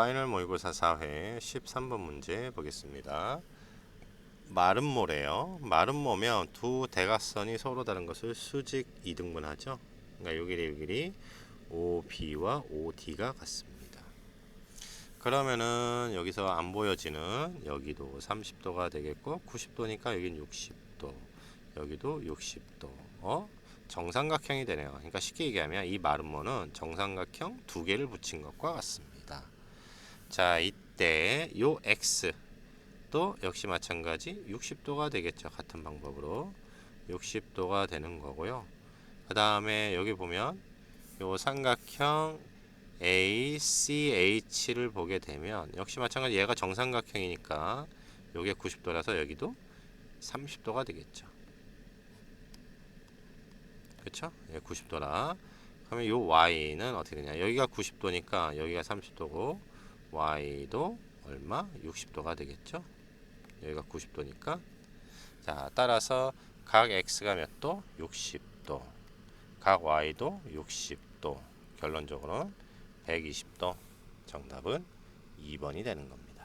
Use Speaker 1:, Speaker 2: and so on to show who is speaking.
Speaker 1: 파이널 모의고사 4회 13번 문제 보겠습니다. 마른 모래요. 마른 모면 두 대각선이 서로 다른 것을 수직 이등분하죠. 그러니까 요 길이 요 길이 OB와 OD가 같습니다. 그러면은 여기서 안 보여지는 여기도 30도가 되겠고 90도니까 여긴 60도. 여기도 60도. 어? 정삼각형이 되네요. 그러니까 쉽게 얘기하면 이 마름모는 정삼각형 두 개를 붙인 것과 같습니다. 자, 이때 요 x 또 역시 마찬가지 60도가 되겠죠. 같은 방법으로 60도가 되는 거고요. 그 다음에 여기 보면 요 삼각형 ACH를 보게 되면 역시 마찬가지 얘가 정삼각형이니까 요게 90도라서 여기도 30도가 되겠죠. 그렇죠? 예, 90도라. 그러면 요 y는 어떻게 되냐? 여기가 90도니까 여기가 30도고 y도 얼마? 60도가 되겠죠? 여기가 90도니까 자, 따라서 각 x가 몇 도? 60도. 각 y도 60도. 결론적으로는 120도. 정답은 2번이 되는 겁니다.